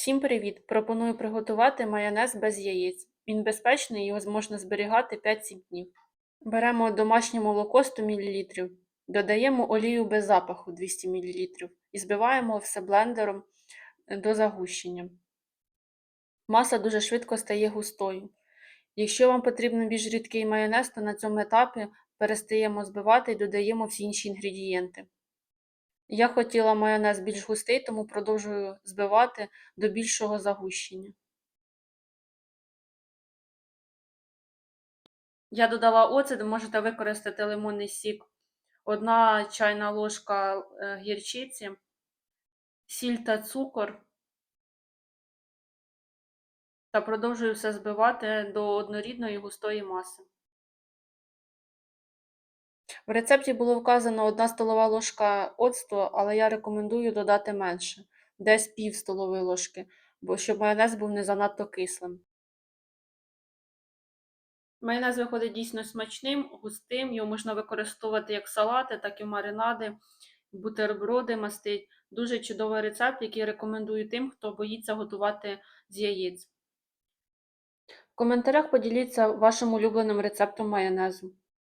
Всім привіт! Пропоную приготувати майонез без яєць. Він безпечний, його можна зберігати 5-7 днів. Беремо домашнє молоко 100 мл, додаємо олію без запаху 200 мл і збиваємо все блендером е, до загущення. Маса дуже швидко стає густою. Якщо вам потрібен більш рідкий майонез, то на цьому етапі перестаємо збивати і додаємо всі інші інгредієнти. Я хотіла майонез більш густий, тому продовжую збивати до більшого загущення. Я додала оцет, можете використати лимонний сік, одна чайна ложка е, гірчиці, сіль та цукор. Та продовжую все збивати до однорідної густої маси. В рецепті було вказано 1 столова ложка оцту, але я рекомендую додати менше, десь пів столової ложки, бо щоб майонез був не занадто кислим. Майонез виходить дійсно смачним, густим, його можна використовувати як салати, так і маринади, бутерброди мастить. Дуже чудовий рецепт, який рекомендую тим, хто боїться готувати з яєць. В коментарях поділіться вашим улюбленим рецептом майонезу.